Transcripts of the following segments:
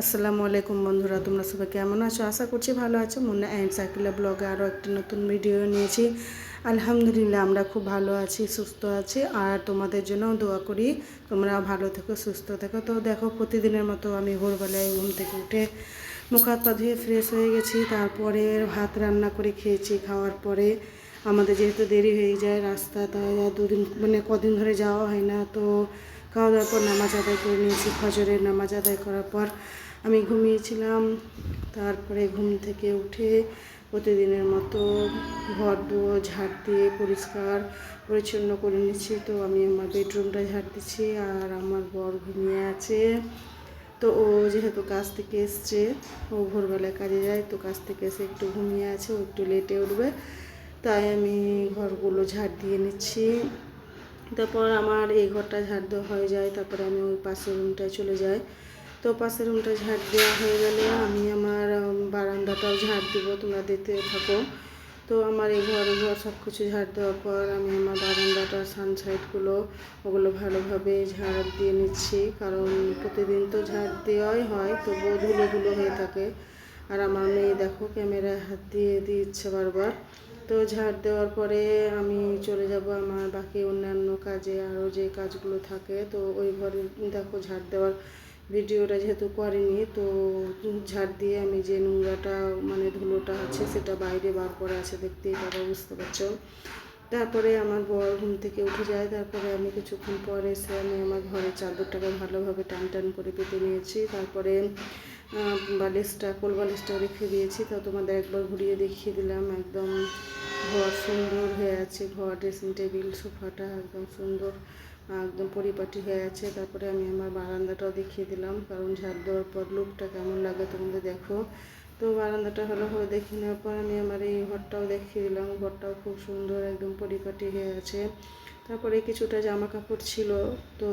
আসসালামু আলাইকুম বন্ধুরা, তোমরা সবাই কেমন আছো? আশা করছি ভালো আছো। মনে অ্যান্ড সাইকেলের ব্লগে আরও একটা নতুন ভিডিও নিয়েছি। আলহামদুলিল্লাহ, আমরা খুব ভালো আছি, সুস্থ আছি। আর তোমাদের জন্য দোয়া করি, তোমরা ভালো থেকো, সুস্থ থেকো। তো দেখো, প্রতিদিনের মতো আমি ভোরবেলায় ঘুম থেকে উঠে মুখ হাত পা ধুয়ে ফ্রেশ হয়ে গেছি। তারপরে ভাত রান্না করে খেয়েছি, খাওয়ার পরে আমাদের যেহেতু দেরি হয়ে যায় রাস্তা, তাই দুদিন মানে কদিন ধরে যাওয়া হয় না, তো খাওয়া দাওয়ার পর নামাজ আদায় করে নিয়েছি। ফজরের নামাজ আদায় করার পর আমি ঘুমিয়েছিলাম। তারপরে ঘুম থেকে উঠে প্রতিদিনের মতো ঘর দুয়ো ঝাড় দিয়ে পরিষ্কার পরিচ্ছন্ন করে নিচ্ছি তো আমি আমার বেডরুমটা ঝাড় দিচ্ছি আর আমার বর ঘুমিয়ে আছে। তো ও যেহেতু কাজ থেকে এসছে, ও ভোরবেলায় কাজে যায়, তো কাজ থেকে এসে একটু ঘুমিয়ে আছে, ও একটু লেটে উঠবে। তাই আমি ঘরগুলো ঝাড় দিয়ে নিচ্ছি। তারপর আমার এই ঘরটা ঝাড় দেওয়া হয়ে যায়, তারপরে আমি ওই পাশের রুমটায় চলে যাই। তো পাশের রুমটা ঝাড় দেওয়া হয়ে গেলে আমি আমার বারান্দাটাও ঝাড় দিব, তোমরা দেখতে থাকো। তো আমার এই ঘর ঘর সব কিছু ঝাড় দেওয়ার পর আমি আমার বারান্দাটার সানসাইডগুলো ওগুলো ভালোভাবে ঝাড় দিয়ে নিচ্ছি। কারণ প্রতিদিন তো ঝাড় দেওয়াই হয়, তবুও ধুলো ধুলো হয়ে থাকে। আর আমার মেয়ে দেখো, ক্যামেরায় হাত দিয়ে দিচ্ছে বারবার। তো ঝাড় দেওয়ার পরে আমি চলে যাব আমার বাকি অন্যান্য কাজে, আরও যে কাজগুলো থাকে। তো ওই ঘরে দেখো ঝাড় দেওয়ার ভিডিওটা যেহেতু করিনি, তো ঝাড় দিয়ে আমি যে নোংরাটা মানে ধুলোটা আছে সেটা বাইরে বার করে আছে দেখতেই পারো, বুঝতে পারছ? তারপরে আমার বর ঘুম থেকে উঠে যায়, তারপরে আমি কিছুক্ষণ পরে এসে আমি আমার ঘরের চাদরটাকে ভালোভাবে টান টান করে পেতে নিয়েছি। তারপরে বালিশটা, কোল বালিশটা রেখে দিয়েছি। তো তোমাদের একবার ঘুরিয়ে দেখিয়ে দিলাম, একদম ঘর সুন্দর হয়ে আছে, ঘর ড্রেসিং টেবিল সোফাটা একদম সুন্দর, একদম পরিপাটি হয়ে আছে। তারপরে আমি আমার বারান্দাটাও দেখিয়ে দিলাম, কারণ ঝাড় দেওয়ার পর লুকটা কেমন লাগে তোমাদের দেখো। তো বারান্দাটা হলো হয়ে দেখে নেওয়ার পর আমি আমার এই ঘরটাও দেখিয়ে দিলাম, ঘরটাও খুব সুন্দর, একদম পরিপাটি হয়ে আছে। তারপরে কিছুটা জামা কাপড় ছিল, তো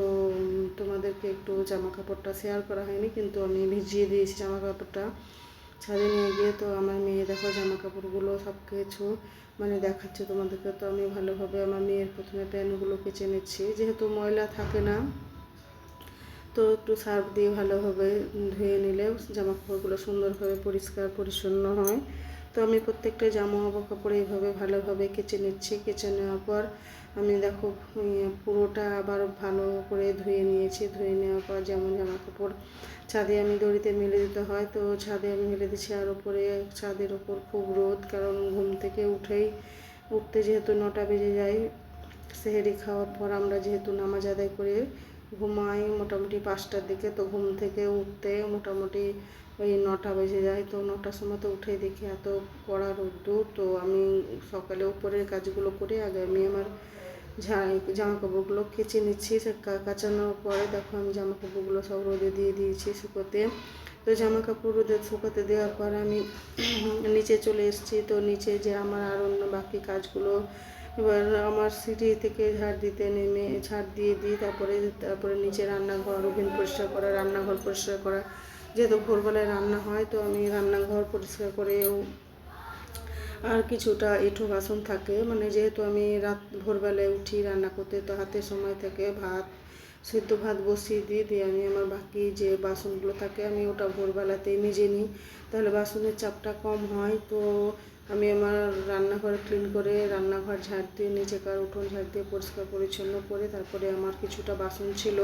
তোমাদেরকে একটু জামা কাপড়টা শেয়ার করা হয়নি, কিন্তু আমি ভিজিয়ে দিয়েছি জামা কাপড়টা ছাদে নিয়ে গিয়ে। তো আমার মেয়ে দেখো জামা কাপড়গুলো সব কিছু মানে দেখাচ্ছে তোমাদেরকে। তো আমি ভালোভাবে আমার মেয়ের প্রথমে প্যান্টগুলো কেচে নিচ্ছি। যেহেতু ময়লা থাকে না, তো একটু সার্ফ দিয়ে ভালোভাবে ধুয়ে নিলে জামা কাপড়গুলো সুন্দরভাবে পরিষ্কার পরিচ্ছন্ন হয়। তো আমি প্রত্যেকটা জামা কাপড় এইভাবে ভালোভাবে কেচে নিচ্ছি। কেচে নেওয়ার পর আমি দেখো পুরোটা আবার ভালো করে ধুয়ে নিয়েছি। ধুয়ে নেওয়ার পর যেমন জামা কাপড় ছাদে আমি দড়িতে মেলে দিতে হয়, তো ছাদে আমি মেলে দিচ্ছি। আর ওপরে ছাদের ওপর খুব রোদ, কারণ ঘুম থেকে উঠেই, উঠতে যেহেতু নটা বেজে যায়, সেহেরি খাওয়ার পর আমরা যেহেতু নামাজ আদায় করে ঘুমাই মোটামুটি পাঁচটার দিকে, তো ঘুম থেকে উঠতে মোটামুটি ওই নটা বেজে যায় তো নটার সময় তো উঠে দেখি এত কড়া রোদ্দুর তো আমি সকালে উপরের কাজগুলো করে আগে আমি আমার জামা কাপড়গুলো কেচে নিচ্ছি কাচানোর পরে দেখো আমি জামা কাপড়গুলো সব রোদে দিয়ে দিয়েছি শুকোতে। তো জামা কাপড় রোদে শুকোতে দেওয়ার পর আমি নিচে চলে এসেছি। তো নিচে যে আমার আর অন্য বাকি কাজগুলো, এবার আমার সিঁড়ি থেকে ঝাড় দিতে নেমে, ঝাড় দিয়ে দিই, তারপরে তারপরে নিচে রান্নাঘর, ওভেন পরিষ্কার করা, রান্নাঘর পরিষ্কার করা যেহেতু ভোরবেলায় রান্না হয়, তো আমি রান্নাঘর পরিষ্কার করেও আর কিছুটা এঁঠো বাসন থাকে। মানে যেহেতু আমি রাত ভোরবেলায় উঠি রান্না করতে, তো হাতে সময় থাকে ভাত সিদ্ধ ভাত বসিয়ে দিই দিয়ে আমি আমার বাকি যে বাসনগুলো থাকে আমি ওটা ভোরবেলাতেই মেজে নিই। তাহলে বাসনের চাপটা কম হয়। তো আমি আমার রান্নাঘর ক্লিন করে রান্নাঘর ঝাড় দিয়ে নিচেকার উঠোন ঝাড় দিয়ে পরিষ্কার পরিচ্ছন্ন করে তারপরে আমার কিছুটা বাসন ছিল।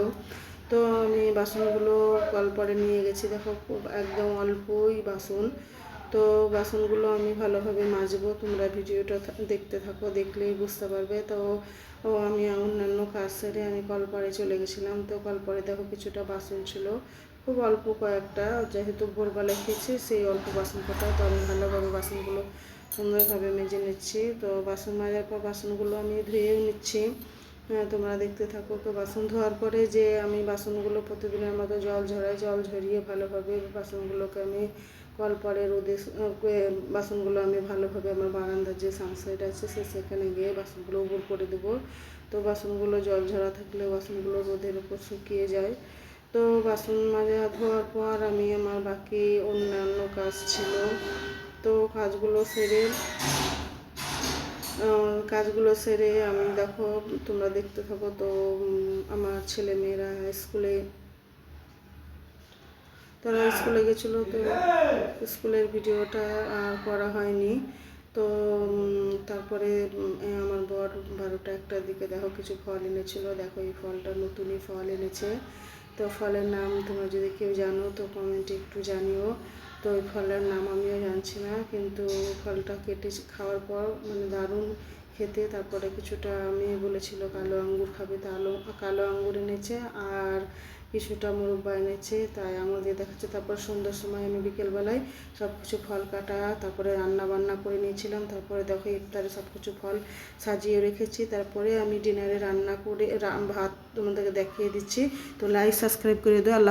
তো আমি বাসনগুলো কলপরে নিয়ে গেছি। দেখো একদম অল্পই বাসন। তো বাসনগুলো আমি ভালোভাবে মাজবো, তোমরা ভিডিওটা দেখতে থাকো, দেখলেই বুঝতে পারবে। তো ও, আমি অন্যান্য কাজ সেরে আমি কলপাড়ে চলে গেছিলাম, তো কলপাড়ে দেখো কিছুটা বাসন ছিল, খুব অল্প কয়েকটা, যেহেতু ভোরবেলায় খেয়েছি সেই অল্প বাসন কটা, তো আমি ভালোভাবে বাসনগুলো সুন্দরভাবে মেজে নিচ্ছি। তো বাসন মাজার পর বাসনগুলো আমি ধুয়েও নিচ্ছি। তোমরা দেখতে থাকো তো বাসন ধোয়ার পরে যে আমি বাসনগুলো প্রতিদিনের মতো জল ঝরাই, জল ঝরিয়ে ভালোভাবে বাসনগুলোকে আমি কল পরে রোদে বাসনগুলো আমি ভালোভাবে আমার বারান্দার যে সানসাইড আছে, সে সেখানে গিয়ে বাসনগুলো উপর করে দেবো। তো বাসনগুলো জল ঝরা থাকলে বাসনগুলো রোদের উপর শুকিয়ে যায়। তো বাসন মাজা ধোয়ার পর আমি আমার বাকি অন্যান্য কাজ ছিল। তো কাজগুলো সেরে কাজগুলো সেরে আমি দেখো, তোমরা দেখতে থাকো তো আমার ছেলে মেয়েরা স্কুলে, তারা স্কুলে গেছিল তো, স্কুলের ভিডিওটা আর করা হয়নি। তো তারপরে আমার বর বারোটা একটার দিকে দেখো, কিছু ফল এনেছিল। দেখো, এই ফলটা নতুনই ফল এনেছে। তো ফলের নাম তোমরা যদি কেউ জানো, তো কমেন্টে একটু জানিও। তো ওই ফলের নাম আমিও জানছি না, কিন্তু ফলটা কেটে খাওয়ার পর মানে দারুণ খেতে। তারপরে কিছুটা মেয়ে বলেছিল কালো আঙ্গুর খাবে, তা আলো, কালো আঙ্গুর এনেছে আর কিছুটা মুরব্বা এনেছে, তাই আঙুর দিয়ে দেখাচ্ছে। তারপর সন্ধ্যার সময় আমি বিকেলবেলায় সব কিছু ফল কাটা, তারপরে রান্না বান্না করে নিয়েছিলাম। তারপরে দেখো ইফতারে সব কিছু ফল সাজিয়ে রেখেছি। তারপরে আমি ডিনারে রান্না করে ভাত তোমাদেরকে দেখিয়ে দিচ্ছি। তো লাইক সাবস্ক্রাইব করে দিও। আল্লাহ